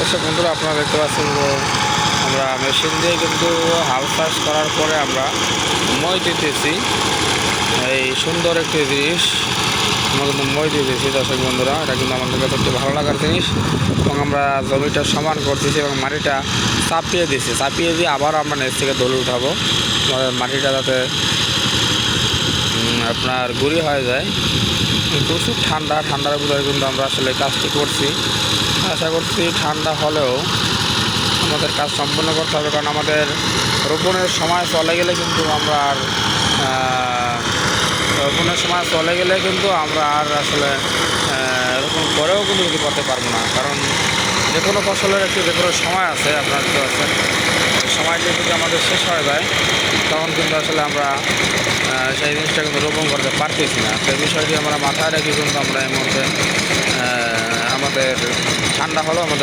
দর্শক বন্ধুরা, আপনারা দেখতে পাচ্ছেন যে আমরা মেশিন দিয়ে কিন্তু হাল চাষ করার পরে আমরা মই দিতেছি। এই সুন্দর একটি জিনিস। আমরা কিন্তু মই দিতেছি, দর্শক বন্ধুরা, এটা কিন্তু আমাদের কাছে একটি ভালো লাগার জিনিস এবং আমরা জমিটা সমান করতেছি এবং মাটিটা চাপিয়ে দিয়েছি। চাপিয়ে দিয়ে আবার আমরা নিচ থেকে দোল উঠাবো। মাটিটা যাতে আপনার গুঁড়ি হয়ে যায়। প্রচুর ঠান্ডা, ঠান্ডার ভিতরে কিন্তু আমরা আসলে কাজটি করছি। আশা করছি ঠান্ডা হলেও আমাদের কাজ সম্পূর্ণ করতে হবে, কারণ আমাদের রোপণের সময় চলে গেলে কিন্তু আমরা আর রোপণের সময় চলে গেলে কিন্তু আমরা আর আসলে রোপণ করেও কিন্তু কিছু করতে পারব না। কারণ যে কোনো ফসলের একটি যে কোনো সময় আছে, আপনার পাচ্ছেন। এই সময়টি যদি আমাদের শেষ হয়ে যায়, তখন কিন্তু আসলে আমরা সেই জিনিসটা কিন্তু রোপণ করতে পারতেছি না। সেই বিষয়টি আমরা মাথায় রেখে কিন্তু আমরা এই মুহূর্তে আমাদের ঠান্ডা হলেও আমাদের